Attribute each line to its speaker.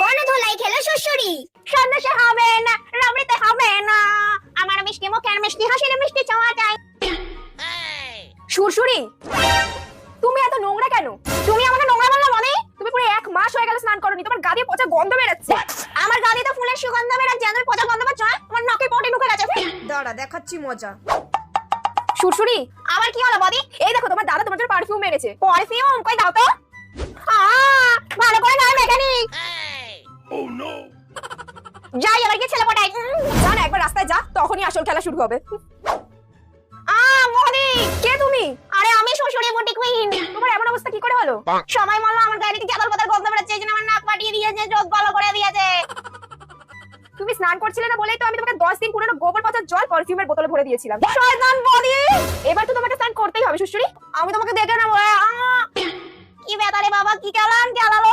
Speaker 1: গণধোলাই খেলো শ্বশুরি
Speaker 2: সন্দেশে হবে না রাবড়িতে হবে না। আমার মিষ্টি মুখের মিষ্টি হাসির মিষ্টি চাওয়া যায়।
Speaker 3: সুরসুরি তুমি এত নোংরা কেন?
Speaker 2: তুমি আমাকে নোংরা বলল মানে?
Speaker 3: তুমি পুরো এক মাস হয়ে গেল স্নান করনি তোমার গাদিয়ে পচা গন্ধ বেরোচ্ছে।
Speaker 2: আমার গাড়ি তো ফুলের সুগন্ধ বেরাচ্ছে আমাদের পচা গন্ধ পাচ্ছ হ্যাঁ? তোমার নাকে পটি ঢুকে গেছে।
Speaker 3: দাঁড়া দেখাচ্ছি মজা। সুরসুরি
Speaker 2: আবার কি হলো বদি?
Speaker 3: এই দেখো তোমার দাদা তোমার জন্য পারফিউম মেরেছে
Speaker 2: পারফিউম কই দাও তো? আহ, যাই ছেলে পটাই।
Speaker 3: যা না একবার রাস্তায় যা তখনই আসল খেলা শুরু হবে।
Speaker 2: আ মোদি
Speaker 3: কে তুমি?
Speaker 2: আরে আমি শ্বশুরি বুটি কুইন
Speaker 3: তোমার এমন অবস্থা কি করে হলো?
Speaker 2: সময় মল্ল আমার গাড়ি থেকে চাদর পাতার গন্ধ বেরোচ্ছে এই জন্য আমার নাক পাঠিয়ে দিয়েছে চোখ ভালো করে দিয়েছে।
Speaker 3: তুমি স্নান করছিলে না বলেই তো আমি তোমাকে দশ দিন পুরনো গোবর জল পারফিউমের বোতলে ভরে দিয়েছিলাম।
Speaker 2: শয়তান
Speaker 3: এবার তো তোমাকে স্নান করতেই হবে সুশ্রী।
Speaker 2: আমি তোমাকে দেখে নেব! কি বেতারে বাবা কি চালান চালালো?